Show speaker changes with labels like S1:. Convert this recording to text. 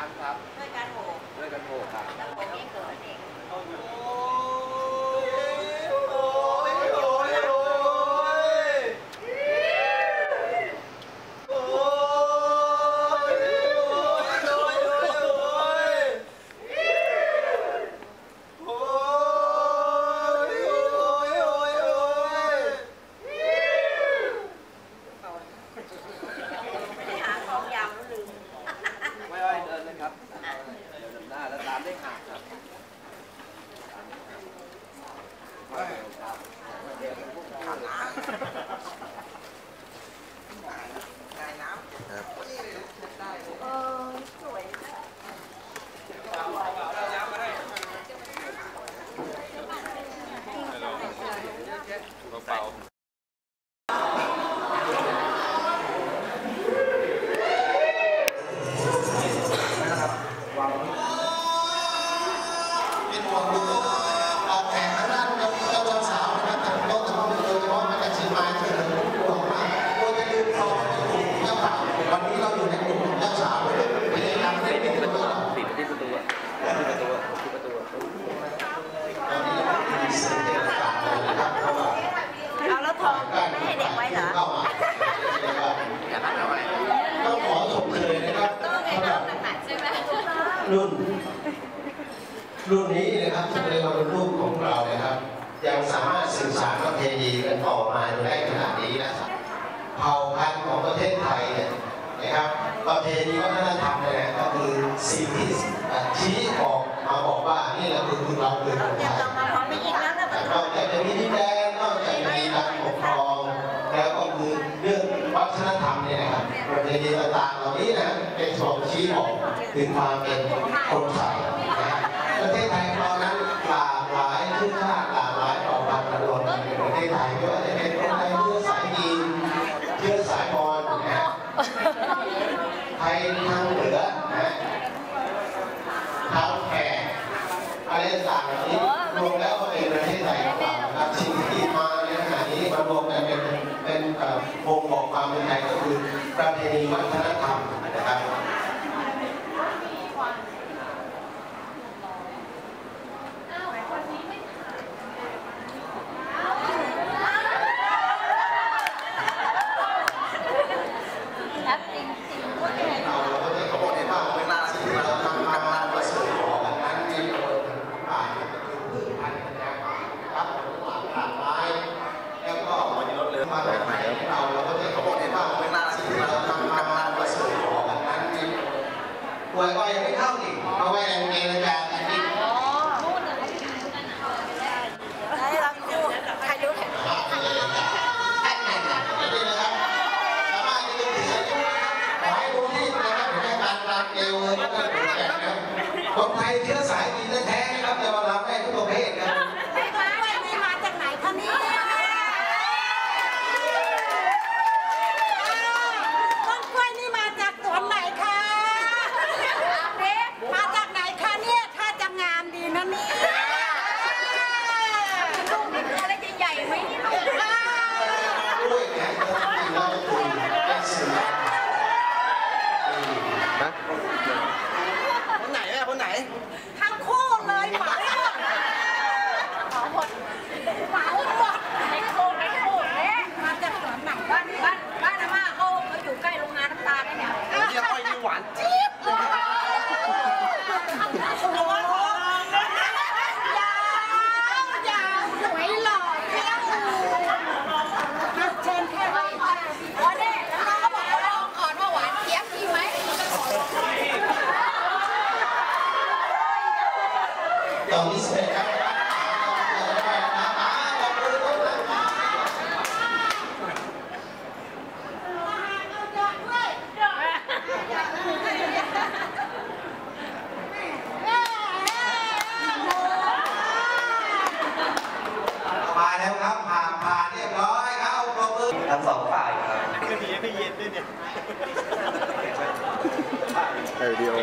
S1: รั้งครับ
S2: ด้วยการโหว
S1: ด้วยกันโหครับ
S2: แล้วโหวเองเกิดเอง ไปหาของยาวแล้วลืม
S1: ไม่อ้อยเดินเลยครับเดินนำหน้าแล้วตามด้วยหักครับไม่เร็วครับเดี๋ยว พวกขาหนา
S2: เออสวย
S3: เบา
S4: เป็นห่วางดูออก
S2: แรุ่
S4: น รุ่
S2: นนี้
S4: นะครับที่เรียกว่าเป็นรุ่นของเรานะครับ ยังสามารถสื่อสารประเพณีกันต่อมาได้ขนาดนี้นะครับเผ่าพันธุ์ของประเทศไทยเนี่ยนะครับประเพณีวัฒนธรรมเนี่ยก็คือสิ่งที่ชี้ออกมาบอกว่านี่แหละคือคือเราคือคนไทย
S2: เรามาพร้อมไม่ยิงแล้วน
S4: อกจากจะมีดินแดนนอกจากจะมีการปกครองแล้วก็คือเรื่องวัฒนธรรมเนี่ยนะครับประเพณีต่างๆเหล่านี้นะ เป็นส่วนชี้บอกถึงความเป็นคนไทยนะประเทศไทยของเรานั้นหลากหลายชื่อชาติหลากหลายเผ่าพันธุ์กันรวมกันในประเทศไทยไม่ว่าจะเป็นคนไทยเชื้อสายจีนเชื้อสายมอญนะฮะไทยทางเหนือนะทางแขกอะไรต่างๆนี้รวมแล้วก็เป็นประเทศไทยของเราครับสิ่งที่มาในขณะนี้มารวมกันเป็นเป็นอ่อวงบอกความเป็นไทยก็คือประเพณีวัฒนธรรมนะครับ
S2: แอปจริงจริง
S4: เราเราก็จะขบวนในบ้านเวลาที่เราทำมาเราสื่อของกันนั้นมีคนป่าก็คือพืชพันธุ์ปัญญาครับหลากหลากหลายแล้วก็มาจากไหนเราเราก็จะขบวนในบ้านเวลาที่เราทำมาเราสื่อของกันนั้นมี ป่ว Rock. แล้วครับผ่านผ่าน
S2: เรียบร้อ
S4: ยครับปรบมือทั้งสองฝ่ายครับไม่เย็นไม่เย็นด้วยเนี่ย เออดียว